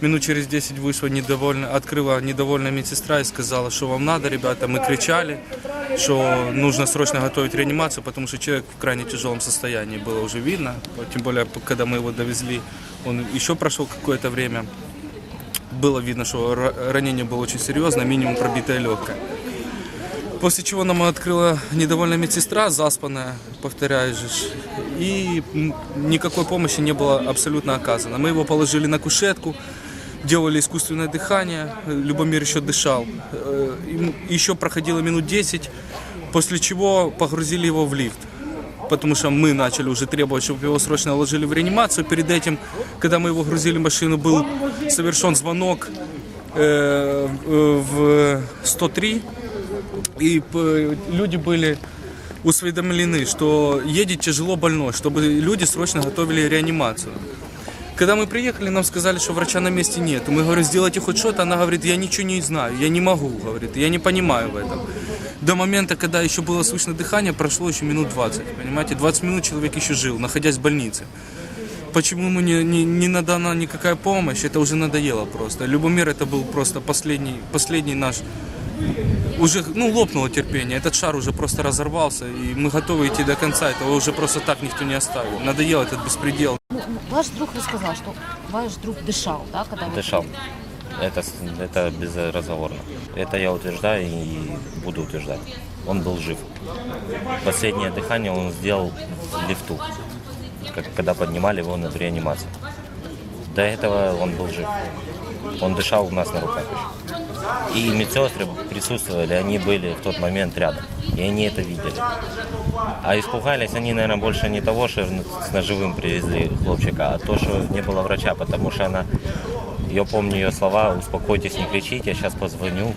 Минут через 10 вышла недовольная, открыла недовольная медсестра и сказала, что вам надо, ребята. Мы кричали, что нужно срочно готовить реанимацию, потому что человек в крайне тяжелом состоянии было уже видно. Тем более, когда мы его довезли, он еще прошел какое-то время. Было видно, что ра- ранение было очень серьезное, минимум пробитое легкое. После чего нам открыла недовольная медсестра, заспанная, повторяю же. И никакой помощи не было абсолютно оказано. Мы его положили на кушетку, делали искусственное дыхание, э, Любомир еще дышал. Э, Еще проходило минут 10, после чего погрузили его в лифт. Потому что мы начали уже требовать, чтобы его срочно ложили в реанимацию. Перед этим, когда мы его грузили в машину, был совершен звонок э, в 103 и люди были усведомлены, что едет тяжело больной, чтобы люди срочно готовили реанимацию. Когда мы приехали, нам сказали, что врача на месте нет. Мы говорим, сделайте хоть что-то. Она говорит, я ничего не знаю, я не могу, говорит, я не понимаю в этом. До момента, когда еще было слышно дыхание, прошло еще минут 20. Понимаете, 20 минут человек еще жил, находясь в больнице. Почему ему не, не, не надана никакая помощь, это уже надоело просто. Любомир это был просто последний, последний наш уже ну, лопнуло терпение, этот шар уже просто разорвался, и мы готовы идти до конца, этого уже просто так никто не оставил. Надоел этот беспредел. Ну, ваш друг рассказал, что ваш друг дышал, да, когда вы Дышал. Это, это безразговорно. Это я утверждаю и буду утверждать. Он был жив. Последнее дыхание он сделал в лифту, как, когда поднимали его на реанимацию. До этого он был жив. Он дышал у нас на руках. И медсестры присутствовали, они были в тот момент рядом. И они это видели. А испугались они, наверное, больше не того, что с ножевым привезли хлопчика, а то, что не было врача, потому что она, я помню ее слова, успокойтесь, не кричите, я сейчас позвоню.